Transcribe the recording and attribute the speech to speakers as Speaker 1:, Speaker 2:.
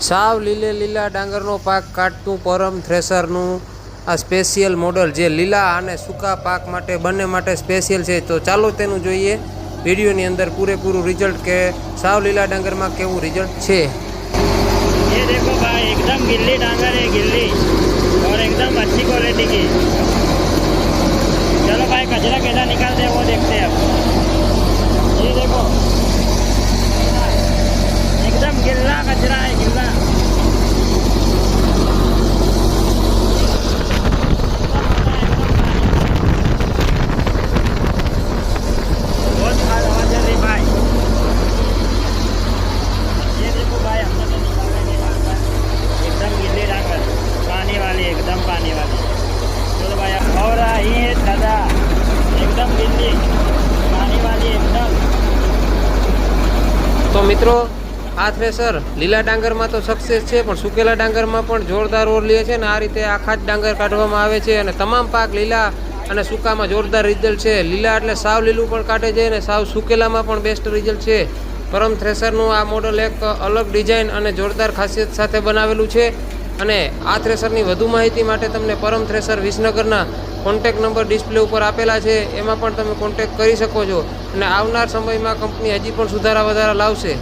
Speaker 1: સાવ લીલે લીલા ડાંગરનો પાક કાઢતું પરમ થ્રેસરનું આ સ્પેશિયલ મોડલ જે લીલા અને સૂકા પાક માટે બંને માટે સ્પેશિયલ છે તો ચાલો તેનું જોઈએ વિડીયોની અંદર પૂરેપૂરું રિઝલ્ટ કે સાવ લીલા ડાંગરમાં કેવું રિઝલ્ટ છે
Speaker 2: ये देखो भाई एकदम गिल्ली डांगर है गिल्ली और एकदम अच्छी क्वालिटी की चलो भाई कचरा कैसा निकालते हैं वो देखते हैं अब
Speaker 1: મિત્રો, આ થ્રેસર લીલા ડાંગરમાં તો સક્સેસ છે, પણ સુકેલા ડાંગરમાં પણ જોરદાર ઓર લે છે ને આ રીતે આખા જ ડાંગર કાઢવામાં આવે છે અને તમામ પાક લીલા અને સૂકામાં જોરદાર રિઝલ્ટ છે. લીલા એટલે સાવ લીલું પણ કાઢે છે અને સાવ સુકેલામાં પણ બેસ્ટ રિઝલ્ટ છે. પરમ થ્રેસરનું આ મોડલ એક અલગ ડિઝાઇન અને જોરદાર ખાસિયત સાથે બનાવેલું છે. અને આ થ્રેસરની વધુ માહિતી માટે તમને પરમ થ્રેસર વિસનગરના કોન્ટેક નંબર ડિસ્પ્લે ઉપર આપેલા છે. એમાં પણ તમે કોન્ટેક કરી શકો છો અને આવનાર સમયમાં કંપની હજી પણ સુધારા વધારા લાવશે.